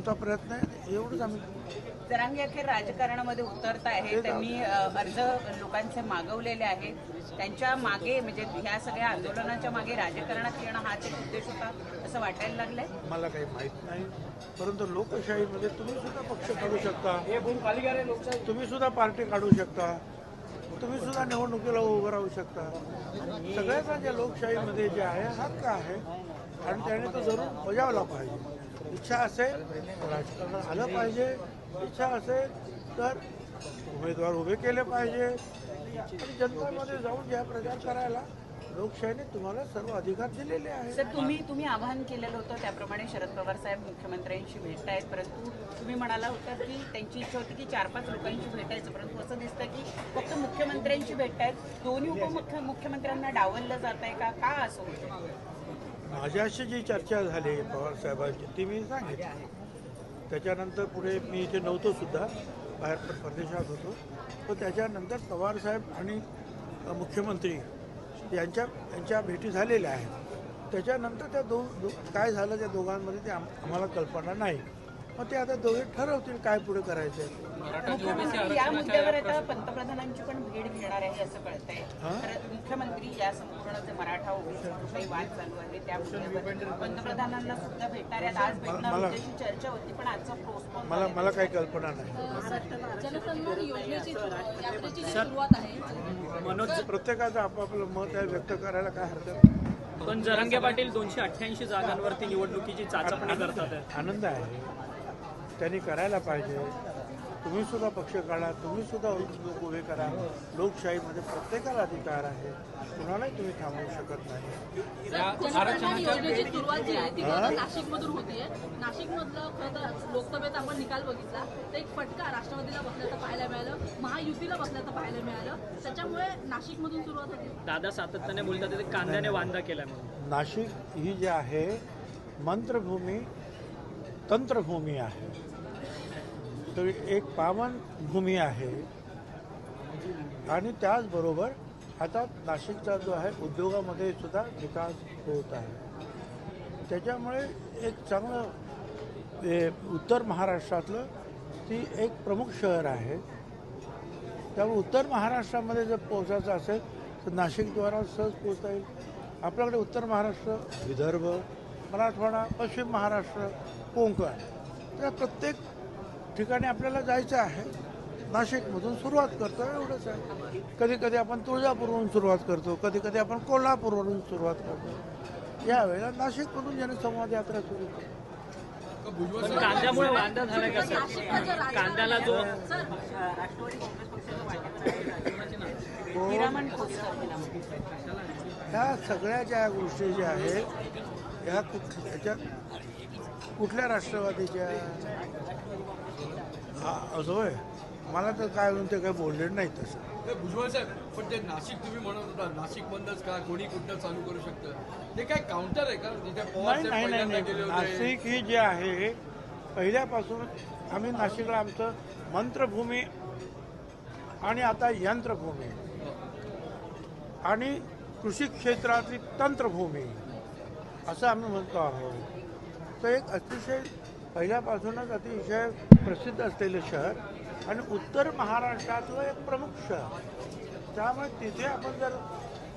आमचा प्रयत्न आहे? एवढंच आम्ही जरांगे अखेर राजकारणामध्ये उतरत आहे त्यांनी अर्ज लोकांचे मागवलेले आहेत त्यांच्या मागे म्हणजे ह्या सगळ्या आंदोलनाच्या मागे राजकारणात येणं हाच एक उद्देश होता असं वाटायला लागलंय? मला काही माहीत नाही. परंतु लोकशाहीमध्ये तुम्ही सुद्धा पक्ष काढू शकता. तुम्ही सुद्धा पार्टी काढू शकता. तुम्ही सुद्धा निवडणुकीला उभं राहू शकता. सगळ्याचा ज्या लोकशाहीमध्ये जे आहे हक्क आहे आणि त्याने तो जरूर बजावला पाहिजे. इच्छा असेल राजकारणात आलं पाहिजे. इच्छा असेल तर उमेदवार उभे केले पाहिजे. आणि जनतेमध्ये जाऊन ज्या प्रचार करायला. लोकशाहीने तुम्हाला सर्व अधिकार दिलेले आहेत. सर तुम्ही तुम्ही आवाहन केलेलं होतं त्याप्रमाणे शरद पवार साहेब मुख्यमंत्र्यांशी भेटतायत परंतु तुम्ही म्हणाला होता की त्यांची इच्छा होती की चार पाच लोकांशी भेटायचं परंतु असं दिसतं की फक्त मुख्यमंत्र्यांशी भेटतायत. दोन्ही उपमुख्य मुख्यमंत्र्यांना डावललं जात आहे का? का असं होतं? माझ्याशी जी चर्चा झाली पवार साहेबांची ती मी सांगितली. त्याच्यानंतर पुढे मी इथे नव्हतो सुद्धा बाहेर पर- परदेशात होतो. पण त्याच्यानंतर पवार साहेब आणि मुख्यमंत्री यांच्या यांच्या भेटी झालेल्या आहेत. त्याच्यानंतर त्या दो दो काय झालं त्या दोघांमध्ये ते आम- आम्हाला कल्पना नाही. मग ते आता दोघे ठरवतील काय पुढे करायचं या मुद्द्यावर आता पंतप्रधानांची पण भेट घेणार आहे असं कळतंय. हा? तर मुख्यमंत्री या संपूर्ण जे मराठा ओबीसी काही वाद चालू आहे त्या मुद्द्यावर पंतप्रधानांना सुद्धा भेटणार आहेत. आज भेटणार चर्चा होती पण आजचं पोस्टपोन मला मला काही कल्पना नाही. जनसन्मान योजनेची यात्रेची जी सुरुवात आहे. मनोज प्रत्येकाचं आपापलं मत आहे व्यक्त करायला काय हरकत नाही. पण जरांगे पाटील दोनशे अठ्ठ्याऐंशी जागांवरती निवडणुकीची चाचपणी करतात. आनंद आहे. त्यांनी करायला पाहिजे. तुम्ही सुद्धा पक्ष काढा तुम्ही सुद्धा लोक उभे करा. लोकशाहीमध्ये प्रत्येकाला अधिकार आहे. कुणालाही तुम्ही थांबवू शकत नाही. जनसन्मान योजनेची सुरुवात जी आहे ती खरं नाशिक मधून होतीये. नाशिक मधलं खरं तर आपण निकाल बघितला. तर एक फटका राष्ट्रवादीला बसल्याचं पाहायला मिळालं महायुतीला बसल्याचं पाहायला मिळालं. त्याच्यामुळे नाशिक मधून सुरुवात होती. दादा सातत्याने बोलतात ते कांद्याने वांदा केलाय म्हणून. नाशिक ही जी आहे मंत्रभूमी तंत्रभूमी आहे. तर एक पावन भूमी आहे. आणि त्याचबरोबर आता नाशिकचा जो आहे उद्योगामध्ये सुद्धा विकास होत आहे. त्याच्यामुळे एक चांगलं उत्तर महाराष्ट्रातलं ती एक प्रमुख शहर आहे. त्यामुळे उत्तर महाराष्ट्रामध्ये जर पोहोचायचं असेल तर नाशिकद्वारा सहज पोहोचता येईल. आपल्याकडे उत्तर महाराष्ट्र विदर्भ मराठवाडा पश्चिम महाराष्ट्र कोंकण त्या प्रत्येक ठिकाणी आपल्याला जायचं आहे. नाशिकमधून सुरुवात करतो एवढंच आहे. कधी कधी आपण तुळजापूरवरून सुरुवात करतो कधी कधी आपण कोल्हापूरवरून सुरुवात करतो. यावेळेला नाशिकमधून जनसंवाद यात्रा सुरू करतो कांद्यामुळे वांदा झालाय का सर? कांद्याला जो गेला ह्या सगळ्या ज्या गोष्टी ज्या आहेत ह्या कुठ ह्याच्या कुठल्या राष्ट्रवादीच्या? हा असं होय. मला तर काय म्हणून ते काही बोलले नाही तसं. भुजबळ साहेब पण ते नाशिक तुम्ही म्हणत होता नाशिक मधनच का? कोणी कुठं चालू करू शकतं? ते काय काउंटर आहे का? पवार नाही नाही नाशिक ही जी आहे पहिल्यापासून आम्ही नाशिकला आमचं मंत्रभूमी आणि आता यंत्रभूमी. आणि कृषी क्षेत्रातली तंत्रभूमी. असं आम्ही म्हणतो आहोत. तर एक अतिशय पहिल्यापासूनच अतिशय प्रसिद्ध असलेलं शहर आणि उत्तर महाराष्ट्रातलं एक प्रमुख शहर. त्यामुळे तिथे आपण जर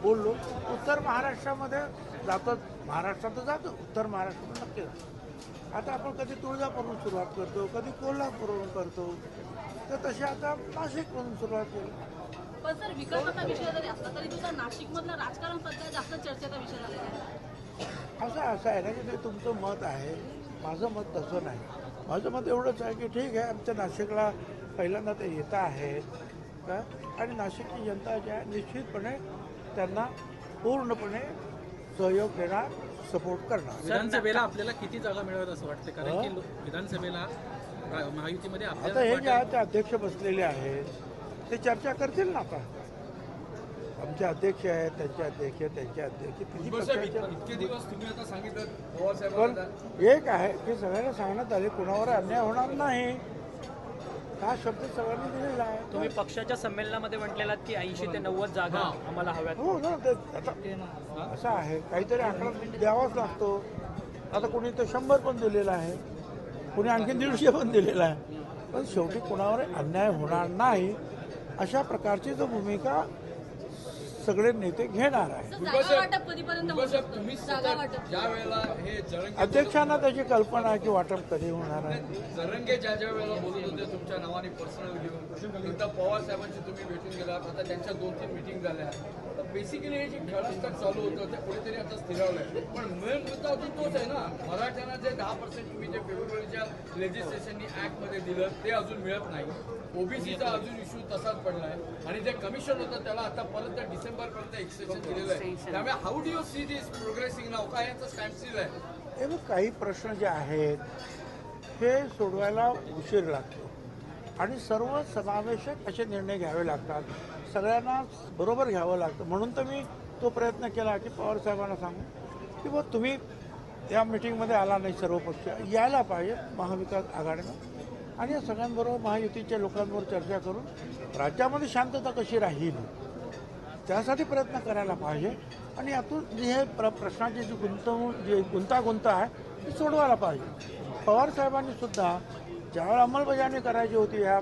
बोललो उत्तर महाराष्ट्रामध्ये जातो महाराष्ट्रात जातो उत्तर महाराष्ट्रात नक्की जातो. आता आपण कधी तुळजापूरहून सुरुवात करतो कधी कोल्हापूरहून करतो तर तशी आता नाशिकमधून सुरुवात केली. पण सर विकासाचा विषय जरी असला तरी तुझा नाशिकमधलं राजकारण सध्या जास्त चर्चेचा विषय झालेला आहे. असं असं आहे ना की ते तुमचं मत आहे. माझं मत तसं नाही. माझं मत एवढंच आहे की ठीक आहे आमच्या नाशिकला पहिल्यांदा ते येत आहेत का आणि नाशिकची जनता जी आहे निश्चितपणे त्यांना पूर्णपणे सहयोग देणार सपोर्ट करणार. विधानसभेला आपल्याला किती जागा मिळवत असं वाटतं कारण की लो- विधानसभेला रा- महायुतीमध्ये आता हे जे आहेत ते अध्यक्ष बसलेले आहेत ते चर्चा करतील ना आता? आमचे अध्यक्ष आहेत त्यांचे अध्यक्ष त्यांचे अध्यक्ष तिन्ही भुजबळ साहेब इत- पक्षाचे- इतके दिवस तुम्ही आता सांगितलं पवार पण एक आहे की सगळ्यांना सांगण्यात आले कुणावर अन्याय होणार नाही. हा शब्द सगळ्यांनी दिलेला आहे. तुम्ही पक्षाच्या संमेलनामध्ये म्हटलेलात की ऐंशी ते नव्वद जागा आम्हाला हव्यात. हो ना ते आता असं आहे. काहीतरी आकडा द्यावाच लागतो. आता कोणी तर शंभर पण दिलेला आहे. कुणी आणखी दीडशे पण दिलेला आहे. पण शेवटी कुणावर अन्याय होणार नाही अशा प्रकारची जो भूमिका सगळे नेते घेणार आहे तर जागा वाटप कधीपर्यंत होऊ साहेब शकतं? तुम्ही जागा वाटप. ज्या वेळेला हे जरंगे अध्यक्षांना त्याची कल्पना आहे की वाटप कधी होणार आहे. जरंगे ज्या ज्या वेळेला बोलत होते तुमच्या नावाने पर्सनल घेऊन नंतर पवार साहेबांची तुम्ही भेटून गेलात आता त्यांच्या दोन तीन मिटिंग झाल्या. बेसिकली हे जे खेळास्ताक चालू होतं ते कुठेतरी आता स्थिरावलंय. पण मेन मुद्दा अजून तोच आहे ना मराठ्यांना जे दहा पर्सेंट तुम्ही जे फेब्रुवारीच्या लेजिस्लेशननी ऍक्टमध्ये दिलं ते अजून मिळत नाही. ओबीसीचा अजून इश्यू तसाच पडलाय. आणि जे कमिशन होतं त्याला आता परत डिसेंबर पर्यंत एक्सटेन्शन दिलेलं आहे. त्यामुळे how do you see this progressing नाव काय यांचं स्टँड आहे? हे बघ, काही प्रश्न जे आहेत हे सोडवायला उशीर लागतो. आणि सर्व समावेशक असे निर्णय घ्यावे लागतात. सगळ्यांना बरोबर घ्यावं लागतं. म्हणून तर मी तो प्रयत्न केला की पवार साहेबांना सांगू की बुवा तुम्ही या मिटिंगमध्ये आला नाही सर्व पक्ष यायला पाहिजे महाविकास आघाडीनं. आणि या सगळ्यांबरोबर महायुतीच्या लोकांवर चर्चा करून राज्यामध्ये शांतता कशी राहील त्यासाठी प्रयत्न करायला पाहिजे. आणि यातून जी हे प्र प्रश्नाची जी गुंतवणूक जी गुंतागुंत आहे ती सोडवायला पाहिजे. पवार साहेबांनी सुद्धा ज्यावेळेला अंमलबजावणी करायची होती ह्या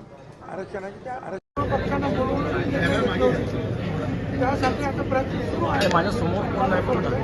आरक्षणाची त्या आरक्षण पक्षांना बोलवून त्यासाठी आता प्रयत्न सुरू आहे?